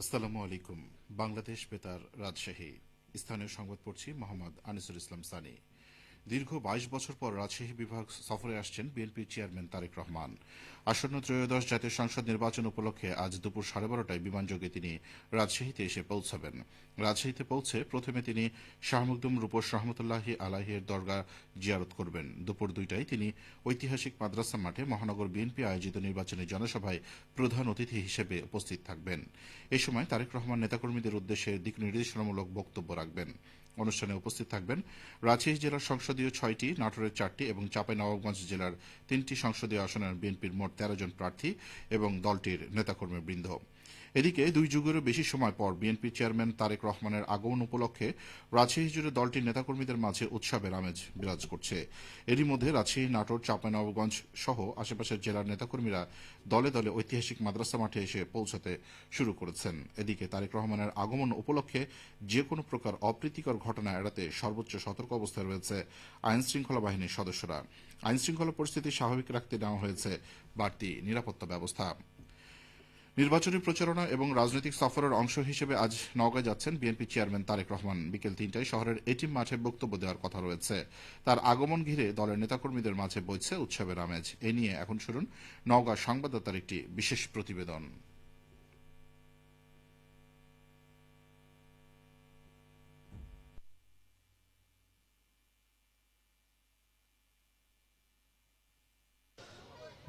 আসসালামু আলাইকুম। বাংলাদেশ বেতার রাজশাহী। স্থানীয় সংবাদ পড়ছি মোহাম্মদ আনিসুল ইসলাম সানি। দীর্ঘ বাইশ বছর পর রাজশাহী বিভাগ সফরে আসছেন বিএনপি চেয়ারম্যান তারেক রহমান। আসন্ন ত্রয়োদশ জাতীয় সংসদ নির্বাচন উপলক্ষে আজ দুপুর সাড়ে বারোটায় বিমানযোগে তিনি রাজশাহীতে এসে পৌঁছাবেন। রাজশাহীতে পৌঁছে প্রথমে তিনি শাহ মুকদুম রূপস রহমতুল্লাহি আলাহির দরগা জিয়ারত করবেন। দুপুর দুইটায় তিনি ঐতিহাসিক মাদ্রাসা মাঠে মহানগর বিএনপি আয়োজিত নির্বাচনী জনসভায় প্রধান অতিথি হিসেবে উপস্থিত থাকবেন। এ সময় তারেক রহমান নেতাকর্মীদের উদ্দেশ্যে দিক নির্দেশনামূলক বক্তব্য রাখবেন। অনুষ্ঠানে উপস্থিত থাকবেন রাজশাহী জেলার সংসদীয় ছয়টি, নাটোরের চারটি এবং চাঁপাইনবাবগঞ্জ জেলার তিনটি সংসদীয় আসনের বিএনপির মোট তেরো জন প্রার্থী এবং দলটির নেতাকর্মী বৃন্দ। এদিকে দুই যুগেরও বেশি সময় পর বিএনপি চেয়ারম্যান তারেক রহমানের আগমন উপলক্ষে রাজশাহী জুড়ে দলটির নেতাকর্মীদের মাঝে উৎসবের আমেজ বিরাজ করছে। এরই মধ্যে রাজশাহী, নাটোর, চাঁপাইনবাবগঞ্জ সহ আশেপাশের জেলার নেতাকর্মীরা দলে দলে ঐতিহাসিক মাদ্রাসা মাঠে এসে পৌঁছাতে শুরু করেছেন। এদিকে তারেক রহমানের আগমন উপলক্ষে যে কোনো প্রকার অপ্রীতিকর ঘটনা এড়াতে সর্বোচ্চ সতর্ক অবস্থায় রয়েছে আইন শৃঙ্খলা বাহিনীর সদস্যরা। আইন শৃঙ্খলা পরিস্থিতি স্বাভাবিক রাখতে নেওয়া হয়েছে বাড়তি নিরাপত্তা ব্যবস্থা। নির্বাচনী প্রচারণা এবং রাজনৈতিক সফরের অংশ হিসেবে আজ নওগাঁ যাচ্ছেন বিএনপি চেয়ারম্যান তারেক রহমান। বিকেল তিনটায় শহরের এটিম মাঠে বক্তব্য দেওয়ার কথা রয়েছে। তার আগমন ঘিরে দলের নেতাকর্মীদের মাঝে বইছে উৎসবের আমেজ। এ নিয়ে এখন শুনুন নওগাঁ সংবাদদাতার একটি বিশেষ প্রতিবেদন।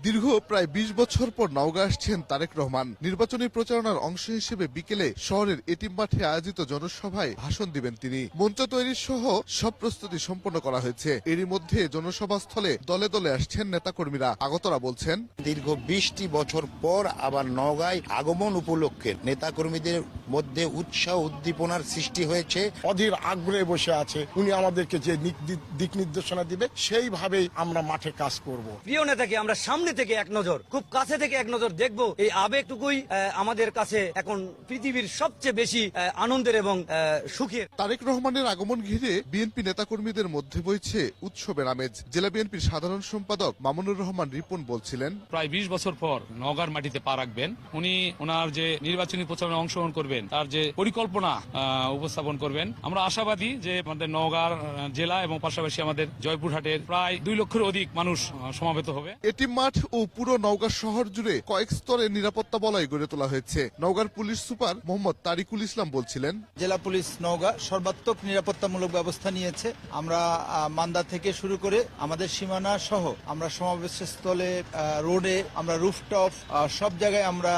দীর্ঘ প্রায় ২০ বছর পর নওগাঁ আসছেন তারেক রহমান। নির্বাচনী প্রচারণার অংশ হিসেবে বিকেলে শহরের এটিম মাঠে আয়োজিত জনসভায় ভাষণ দিবেন তিনি। মঞ্চ তৈরির সহ সব প্রস্তুতি সম্পন্ন করা হয়েছে। এরই মধ্যে জনসভাস্থলে দলে দলে আসছেন নেতাকর্মীরা। আগতরা বলছেন দীর্ঘ বিশটি বছর পর আবার নওগাঁয় আগমন উপলক্ষে নেতাকর্মীদের মধ্যে উৎসাহ উদ্দীপনার সৃষ্টি হয়েছে। অধীর আগ্রহে বসে আছে। উনি আমাদেরকে যে দিক নির্দেশনা দিবে সেইভাবেই আমরা মাঠে কাজ করব। প্রিয় নেতাকে আমরা সামনে থেকে এক নজর খুব কাছে থেকে এক নজর দেখব এই আবেগটুকুই আমাদের কাছে এখন পৃথিবীর সবচেয়ে বেশি আনন্দের এবং সুখের। তারেক রহমানের আগমন ঘিরে বিএনপি নেতাকর্মীদের মধ্যে বইছে উৎসবের আমেজ। জেলা বিএনপির সাধারণ সম্পাদক মামুনুর রহমান রিপন বলছিলেন প্রায় বিশ বছর পর নগার মাটিতে পা রাখবেন। উনি ওনার যে নির্বাচনী প্রচারণে অংশগ্রহণ করবেন তার যে পরিকল্পনা আহ, উপস্থাপন করবেন। আমরা আশাবাদী যে আমাদের নওগাঁর জেলা এবং পাশাপাশি আমাদের জয়পুরহাটের প্রায় দুই লক্ষের অধিক মানুষ সমাবেত হবে। এটিম মাঠ ও পুরো নওগাঁ শহর জুড়ে কয়েক স্তরে নিরাপত্তা বলয় গড়ে তোলা হয়েছে। নওগাঁর পুলিশ সুপার মোহাম্মদ তারিকুল ইসলাম বলছিলেন জেলা পুলিশ নওগাঁ সর্বাত্মক নিরাপত্তামূলক ব্যবস্থা নিয়েছে। আমরা মান্দা থেকে শুরু করে আমাদের সীমানা সহ আমরা সমাবেশের স্থলে রোডে আমরা রুফটপ সব জায়গায় আমরা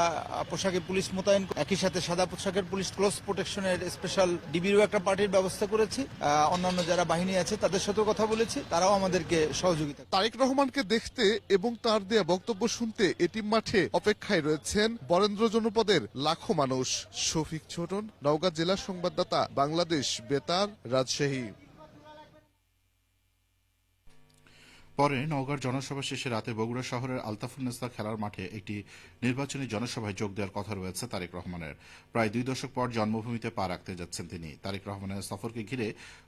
পোশাকে পুলিশ মোতায়েন একই সাথে সাদা পোশাকের পুলিশ ক্লোজ প্রোটেকশনের স্পেশাল ডিবিরও একটা পার্টির ব্যবস্থা করেছি। অন্যান্য যারা বাহিনী আছে তাদের সাথেও কথা বলেছি তারাও আমাদেরকে সহযোগিতা তারেক রহমানকে দেখতে এবং তার দেয়া বক্তব্য শুনতে এটিম মাঠে অপেক্ষায় রয়েছেন বরেন্দ্র জনপদের লাখো মানুষ। শফিক ছোটন, নওগাঁ জেলা সংবাদদাতা, বাংলাদেশ বেতার, রাজশাহী। পরে নওগাঁর জনসভা শেষে রাতে বগুড়া শহরের আলতাফুন্নেসা খেলার মাঠে একটি নির্বাচনী জনসভায় যোগ দেওয়ার কথা রয়েছে তারেক রহমানের। প্রায় দুই দশক পর জন্মভূমিতে পা রাখতে যাচ্ছেন তিনি। তারেক রহমানের সফরকে ঘিরে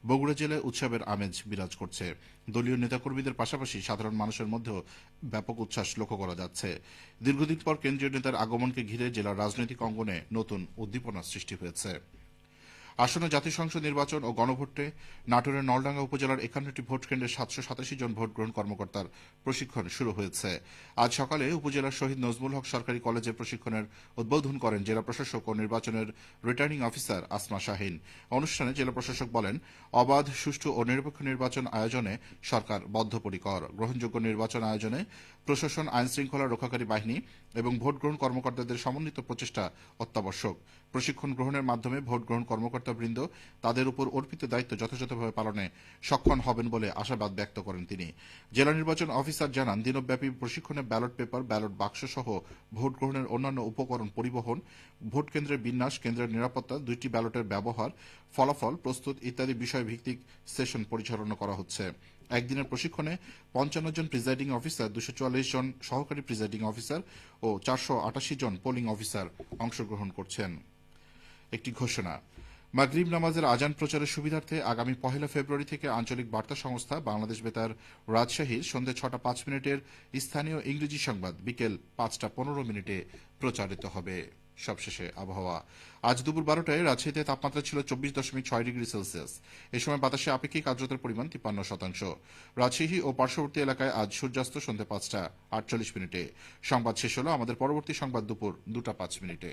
বগুড়া জেলায় উৎসবের আমেজ বিরাজ করছে। দলীয় নেতাকর্মীদের পাশাপাশি সাধারণ মানুষের মধ্যেও ব্যাপক উচ্ছ্বাস লক্ষ্য করা যাচ্ছে। দীর্ঘদিন পর কেন্দ্রীয় নেতার আগমনকে ঘিরে জেলার রাজনৈতিক অঙ্গনে নতুন উদ্দীপনা সৃষ্টি হয়েছে। আসন্ন জাতীয় সংসদ নির্বাচন ও গণভোটে নাটোরের নলডাঙ্গা উপজেলার একান্নটি ভোট কেন্দ্রে সাতশো সাতাশি জন ভোট গ্রহণ কর্মকর্তার প্রশিক্ষণ শুরু হয়েছে। আজ সকালে উপজেলার শহীদ নজমুল হক সরকারি কলেজে প্রশিক্ষণের উদ্বোধন করেন জেলা প্রশাসক ও নির্বাচনের রিটার্নিং অফিসার আসমা শাহিন। অনুষ্ঠানে জেলা প্রশাসক বলেন, অবাধ, সুষ্ঠু ও নিরপেক্ষ নির্বাচন আয়োজনে সরকার বদ্ধপরিকর। গ্রহণযোগ্য নির্বাচন আয়োজনে প্রশাসন আইন শৃঙ্খলা রক্ষাকারী বাহিনী এবং ভোট গ্রহণ কর্মকর্তাদের সমন্বিত প্রচেষ্টা অত্যাবশ্যক। প্রশিক্ষণ গ্রহণের মাধ্যমে ভোট গ্রহণ কর্মকর্তাবৃন্দ তাদের উপর অর্পিত দায়িত্ব যথাযথভাবে পালনে সক্ষম হবেন বলে আশাবাদ ব্যক্ত করেন তিনি। জেলা নির্বাচন অফিসার জানান, দিনব্যাপী প্রশিক্ষণে ব্যালট পেপার, ব্যালট বাক্স সহ ভোট গ্রহণের অন্যান্য উপকরণ পরিবহন, ভোট কেন্দ্রের বিন্যাস, কেন্দ্রের নিরাপত্তা, দুইটি ব্যালটের ব্যবহার, ফলাফল, প্রস্তুত ইত্যাদি বিষয় ভিত্তিক সেশন পরিচালনা করা হচ্ছে। একদিনের প্রশিক্ষণে পঞ্চান্ন জন প্রিজাইডিং অফিসার দুশো চুয়াল্লিশ জন সহকারী প্রিজাইডিং অফিসার ও চারশো আটাশি জন পোলিং অফিসার অংশগ্রহণ করছেন। একটি ঘোষণা মাগরিব নামাজের আজান প্রচারের সুবিধার্থে আগামী পহেলা ফেব্রুয়ারি থেকে আঞ্চলিক বার্তা সংস্থা বাংলাদেশ বেতার রাজশাহীর সন্ধ্যে ছটা পাঁচ মিনিটের স্থানীয় ইংরেজি সংবাদ বিকেল পাঁচটা পনেরো মিনিটে প্রচারিত হবে। সবশেষে আবহাওয়া। আজ দুপুর বারোটায় রাজশাহীতে তাপমাত্রা ছিল চব্বিশ দশমিক ছয় ডিগ্রি সেলসিয়াস। এ সময় বাতাসে আপেক্ষিক আর্দ্রতার পরিমাণ তিপ্পান্ন শতাংশ। রাজশাহী ও পার্শ্ববর্তী এলাকায় আজ সূর্যাস্ত সন্ধ্যে পাঁচটা আটচল্লিশ মিনিটে। সংবাদ শেষ হলো আমাদের পরবর্তী সংবাদ দুপুর দুটা পাঁচ মিনিটে।